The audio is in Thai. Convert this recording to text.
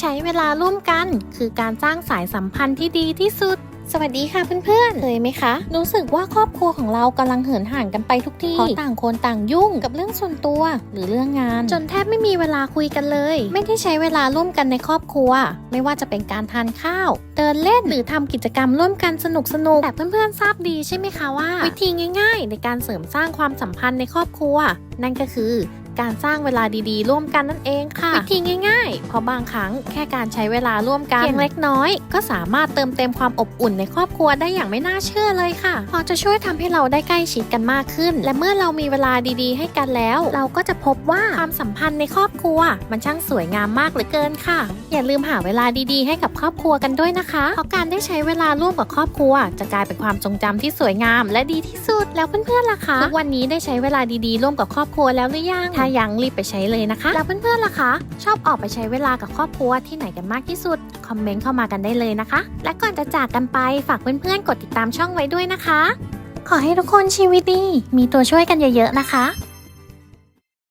ใช้เวลาร่วมกัน คือการสร้างสายสัมพันธ์ที่ดีที่สุดสวัสดีค่ะเพื่อนๆ เคยไหมคะ รู้สึกว่าครอบครัวของเรากำลังเหินห่างกันไปทุกทีเพราะต่างคนต่างยุ่งกับเรื่องส่วนตัวหรือเรื่องงาน จนแทบไม่มีเวลาคุยกันเลย ไม่ได้ใช้เวลาร่วมกันในครอบครัว ไม่ว่าจะเป็นการทานข้าว เดินเล่นหรือทำกิจกรรมร่วมกันสนุกสนุกๆแต่เพื่อนๆ ทราบดีใช่ไหมคะว่า วิธีง่าย ๆ ในการเสริมสร้างความสัมพันธ์ในครอบครัว นั่นก็คือ การสร้างเวลาดีๆ ร่วมกันนั่นเองค่ะ วิธีง่ายๆ เพราะบางครั้งแค่การใช้เวลาร่วมกันเพียงเล็กน้อย ก็สามารถเติมเต็มความอบอุ่นในครอบครัวได้อย่างไม่น่าเชื่อเลยค่ะพอจะช่วยทำให้เราได้ใกล้ชิดกันมากขึ้น และเมื่อเรามีเวลาดีๆ ให้กันแล้ว เราก็จะพบว่าความสัมพันธ์ในครอบครัว มันช่างสวยงามมากเหลือเกินค่ะ อย่าลืมหาเวลาดีๆ ให้กับครอบครัวกันด้วยนะคะ เพราะการได้ใช้เวลาร่วมกับครอบครัว จะกลายเป็นความทรงจำที่สวยงาม และดีที่สุดแล้วเพื่อนๆล่ะคะทุกวันนี้ได้ใช้เวลาดีๆ ร่วมกับครอบครัวแล้วหรือยังถ้ายังรีบไปใช้เลยนะคะ แล้วเพื่อนๆล่ะคะ ชอบออกไปใช้เวลากับครอบครัวที่ไหนกันมากที่สุด คอมเมนต์เข้ามากันได้เลยนะคะ และก่อนจะจากกันไปฝากเพื่อนๆกดติดตามช่องไว้ด้วยนะคะ ขอให้ทุกคนชีวิตดี มีตัวช่วยกันเยอะๆนะคะ